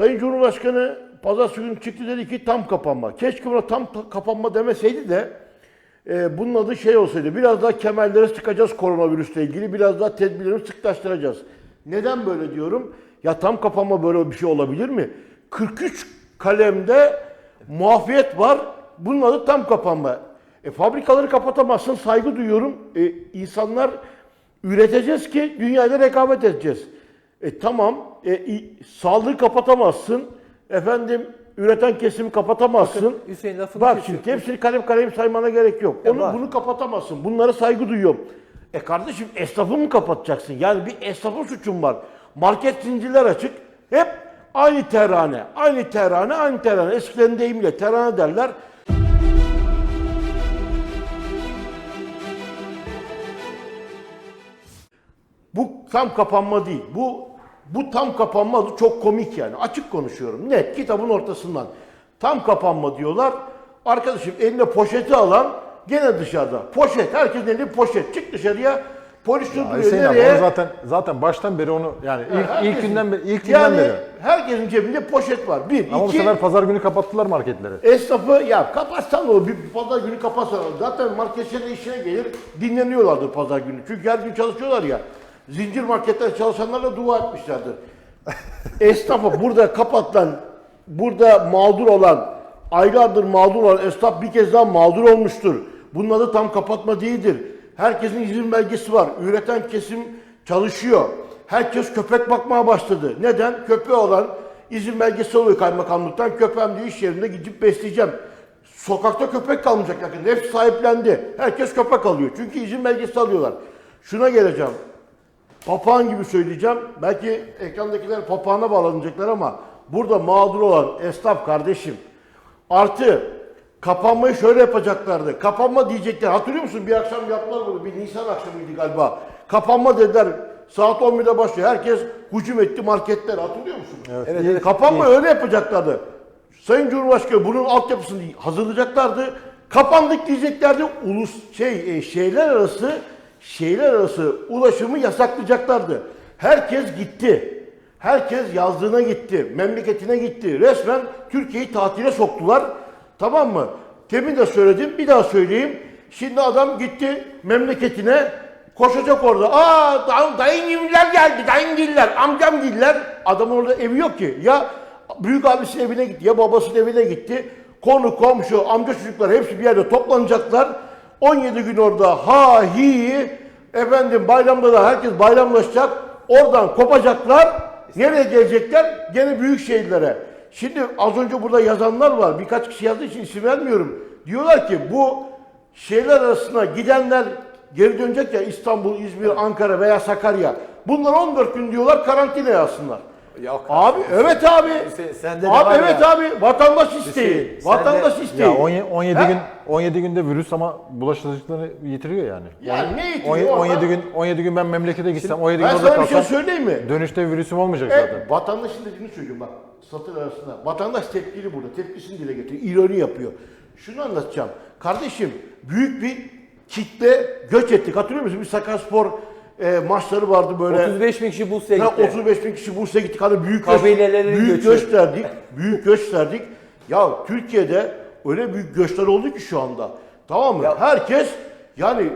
Sayın Cumhurbaşkanı pazartesi günü çıktı dedi ki tam kapanma. Keşke buna tam ta- kapanma demeseydi de e, bunun adı şey olsaydı. Biraz daha kemerleri sıkacağız koronavirüsle ilgili. Biraz daha tedbirlerimizi sıklaştıracağız. Neden böyle diyorum? Ya tam kapanma böyle bir şey olabilir mi? 43 kalemde muafiyet var. Bunun adı tam kapanma. E, fabrikaları kapatamazsın. Saygı duyuyorum. E, insanlar üreteceğiz ki dünyayla rekabet edeceğiz. E tamam, e, sağlığı kapatamazsın. Efendim, üreten kesimi kapatamazsın. Hüseyin lafını Bak kesiyor. şimdi hepsini kalem kalem saymana gerek yok. Ya Onu var. bunu kapatamazsın. Bunlara saygı duyuyorum. E kardeşim esnafı mı kapatacaksın? Yani bir esnafın suçun var. Market zincirler açık. Hep aynı terane, aynı terane, aynı terane. Eskilerin deyimiyle terane derler. Bu tam kapanma değil. Bu bu tam kapanma çok komik yani. Açık konuşuyorum. Net kitabın ortasından. Tam kapanma diyorlar. Arkadaşım eline poşeti alan gene dışarıda. Poşet. Herkesin elinde poşet. Çık dışarıya. Polis durduruyor. Hüseyin abi Nereye? onu zaten zaten baştan beri onu yani ilk, ilk Herkesin- günden beri ilk günden yani beri. herkesin cebinde poşet var. Bir, Ama bu iki. sefer pazar günü kapattılar marketleri. Esnafı ya kapatsan da o bir pazar günü kapatsan zaten marketçilerin işine gelir dinleniyorlardır pazar günü. Çünkü her gün çalışıyorlar ya. Zincir marketler çalışanlar da dua etmişlerdir. Esnafı burada kapatılan, burada mağdur olan, aylardır mağdur olan esnaf bir kez daha mağdur olmuştur. Bunun adı tam kapatma değildir. Herkesin izin belgesi var. Üreten kesim çalışıyor. Herkes köpek bakmaya başladı. Neden? Köpeği olan izin belgesi oluyor kaymakamlıktan. Köpeğim diyor iş yerinde gidip besleyeceğim. Sokakta köpek kalmayacak yakında. Hepsi sahiplendi. Herkes köpek alıyor. Çünkü izin belgesi alıyorlar. Şuna geleceğim. Papağan gibi söyleyeceğim. Belki ekrandakiler papağana bağlanacaklar ama burada mağdur olan esnaf kardeşim. Artı kapanmayı şöyle yapacaklardı. Kapanma diyecekler. Hatırlıyor musun? Bir akşam yaptılar bunu. Bir Nisan akşamıydı galiba. Kapanma dediler. Saat 11'de başlıyor. Herkes hücum etti marketler. Hatırlıyor musun? Evet. Evet, İlk- evet. Kapanma öyle yapacaklardı. Sayın Cumhurbaşkanı bunun altyapısını hazırlayacaklardı. Kapandık diyeceklerdi. Ulus şey e, şeyler arası şeyler arası ulaşımı yasaklayacaklardı. Herkes gitti. Herkes yazdığına gitti. Memleketine gitti. Resmen Türkiye'yi tatile soktular. Tamam mı? Demin de söyledim. Bir daha söyleyeyim. Şimdi adam gitti memleketine koşacak orada. Aa dayın, dayıngiller geldi. Dayıngiller, amcamgiller. Adamın orada evi yok ki. Ya büyük abisinin evine gitti ya babasının evine gitti. Konu, komşu, amca çocuklar hepsi bir yerde toplanacaklar. 17 gün orada ha hi efendim bayramda da herkes bayramlaşacak. Oradan kopacaklar. Nereye gelecekler? Gene büyük şehirlere. Şimdi az önce burada yazanlar var. Birkaç kişi yazdığı için isim vermiyorum. Diyorlar ki bu şehirler arasına gidenler geri dönecek ya İstanbul, İzmir, Ankara veya Sakarya. Bunlar 14 gün diyorlar karantinaya alsınlar. Yok. Abi evet abi. Hüseyin, sende de abi var evet ya. abi vatandaş isteği. Hüseyin, vatandaş isteği. Ya 17, 17 Ha? gün 17 günde virüs ama bulaşıcılıklarını yitiriyor yani. Yani ne yitiriyor 17, orada? 17 gün 17 gün ben memlekete gitsem 17 gün Ben orada sana bir şey kalsam söyleyeyim mi? dönüşte virüsüm olmayacak zaten. E, vatandaşın dediğini söylüyorum bak satır arasında. Vatandaş tepkili burada. Tepkisini dile getiriyor. İroni yapıyor. Şunu anlatacağım. Kardeşim büyük bir kitle göç ettik. Hatırlıyor musun? Bir Sakaryaspor e, maçları vardı böyle. 35 bin kişi Bursa'ya Ha, gitti. 35 bin kişi Bursa'ya gittik. Hani büyük göç, Kabilelerin büyük göçü. göç verdik. Büyük göç verdik. Ya Türkiye'de öyle büyük göçler oldu ki şu anda. Tamam mı? Ya- Herkes yani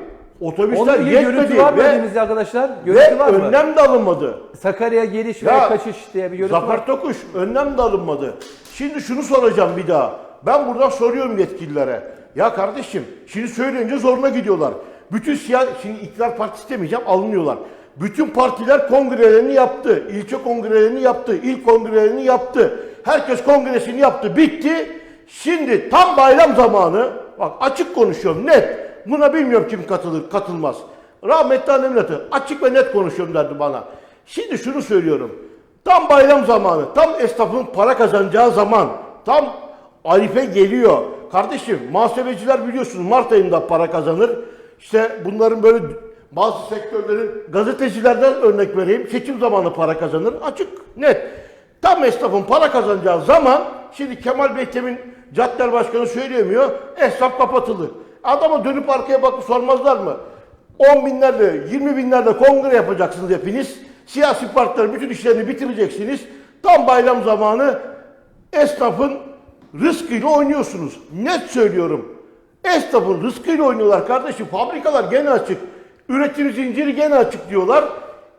otobüsler Onunla ilgili görüntü yetmedi var mı elimizde arkadaşlar? Görüntü ve var mı? önlem de alınmadı. Sakarya geliş ve kaçış diye bir görüntü var. Zafer Tokuş önlem de alınmadı. Şimdi şunu soracağım bir daha. Ben buradan soruyorum yetkililere. Ya kardeşim şimdi söyleyince zoruna gidiyorlar. Bütün siyasi, şimdi iktidar partisi demeyeceğim alınıyorlar. Bütün partiler kongrelerini yaptı. ilçe kongrelerini yaptı. il kongrelerini yaptı. Herkes kongresini yaptı. Bitti. Şimdi tam bayram zamanı. Bak açık konuşuyorum net. Buna bilmiyorum kim katılır katılmaz. Rahmetli annemin. Açık ve net konuşuyorum derdi bana. Şimdi şunu söylüyorum. Tam bayram zamanı, tam esnafın para kazanacağı zaman, tam Arife geliyor. Kardeşim muhasebeciler biliyorsunuz Mart ayında para kazanır. İşte bunların böyle bazı sektörlerin gazetecilerden örnek vereyim. Seçim zamanı para kazanır. Açık, net. Tam esnafın para kazanacağı zaman şimdi Kemal Beytem'in caddeler başkanı söyleyemiyor. Esnaf kapatılır. Adama dönüp arkaya bakıp sormazlar mı? 10 binlerle, 20 binlerle kongre yapacaksınız hepiniz. Siyasi partiler bütün işlerini bitireceksiniz. Tam bayram zamanı esnafın rızkıyla oynuyorsunuz. Net söylüyorum. Esnafın rızkıyla oynuyorlar kardeşim. Fabrikalar gene açık. Üretim zinciri gene açık diyorlar.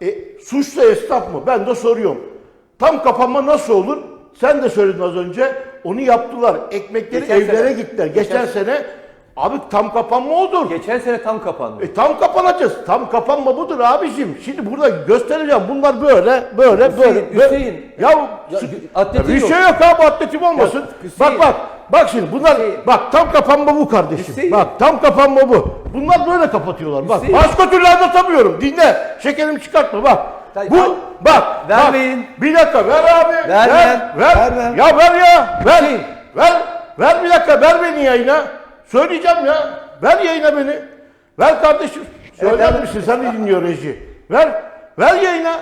E, suçlu esnaf mı? Ben de soruyorum. Tam kapanma nasıl olur? Sen de söyledin az önce. Onu yaptılar. Ekmekleri Geçen evlere sene. gittiler. Geçen, Geçen- sene abi tam kapanma odur. Geçen sene tam kapandı. E tam kapanacağız. Tam kapanma budur abicim. Şimdi burada göstereceğim. Bunlar böyle, böyle, Hüseyin, böyle. Hüseyin. Ya, Ya, atletin bir yok. şey yok abi atletim olmasın. Ya, Hüseyin. bak bak. Bak şimdi bunlar Hüseyin. bak tam kapanma bu kardeşim. Hüseyin. Bak tam kapanma bu. Bunlar böyle kapatıyorlar. Bak Hüseyin. başka türlü anlatamıyorum. Dinle. Şekerimi çıkartma bak. Bu bak. Vermeyin. Bak, bir dakika ver abi. Ver, ver. ver. Ver. Ver, ver. Ya ver ya. Ver. Hüseyin. Ver. Ver bir dakika ver beni yayına. Söyleyeceğim ya. Ver yayına beni. Ver kardeşim. Söyler Evet, misin? Sen de dinliyor reji. Ver. Ver yayına.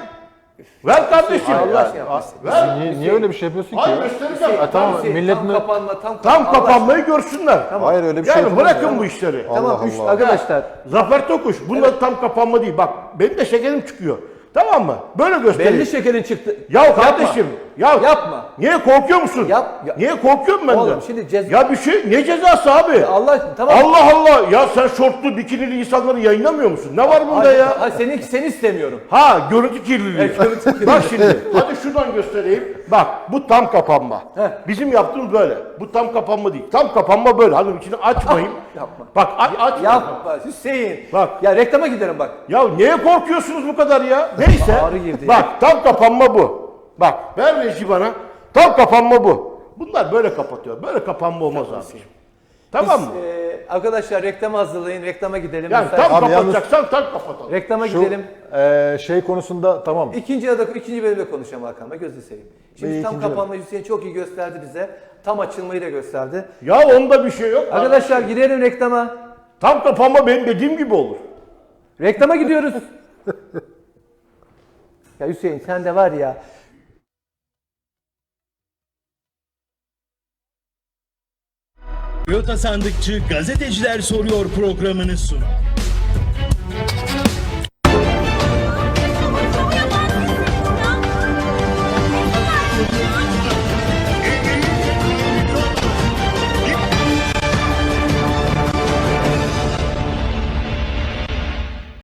Ver kardeşim. Allah aşkına yapmasın. Ver. Niye, niye öyle bir şey yapıyorsun ki? Hayır ya? göstereceğim. Ha, tamam Hüseyin, millet tam mi? kapanma tam Tam Allah kapanmayı görsünler. Hayır öyle bir şey Yani bırakın ya. bu işleri. Tamam Allah üç Allah. arkadaşlar. Zafer Tokuş. Bunda tam kapanma değil. Bak benim de şekerim çıkıyor. Tamam mı? Böyle göstereyim. Belli şekerin çıktı. Ya kardeşim. Ya Yapma. Niye korkuyor musun? Yap- ya- Niye korkuyorum ben Oğlum şimdi ceza- Ya bir şey ne cezası abi? Allah tamam. Allah Allah. Ya sen şortlu bikinili insanları yayınlamıyor musun? Ne var bunda Hayır, ya? hayır, seni seni istemiyorum. Ha görüntü kirliliği. Evet, görüntü kirliliği. Bak şimdi hadi şuradan göstereyim. Bak bu tam kapanma. Heh. Bizim yaptığımız böyle. Bu tam kapanma değil. Tam kapanma böyle. Hanım içini açmayın. Yapma. Bak a- aç. Yapma Hüseyin. Bak. Ya reklama giderim bak. Ya niye korkuyorsunuz bu kadar ya? Neyse. Ağrı girdi Bak tam kapanma bu. Bak ver reji bana. Tam kapanma bu. Bunlar böyle kapatıyor. Böyle kapanma olmaz abi. Tamam mı? Ee, arkadaşlar reklama hazırlayın. Reklama gidelim. Yani Müsait- tam Abi yalnız- kapatacaksan tam kapatalım. Reklama Şu gidelim. e, şey konusunda tamam. İkinci ya da ikinci bölümde konuşacağım Hakan Bey. Gözünü seveyim. Şimdi Bir tam ikinci kapanmayı Hüseyin çok iyi gösterdi bize. Tam açılmayı da gösterdi. Ya onda bir şey yok. Arkadaşlar gidelim reklama. Tam kapanma benim dediğim gibi olur. Reklama gidiyoruz. ya Hüseyin sen de var ya. Toyota Sandıkçı Gazeteciler Soruyor programını sunar.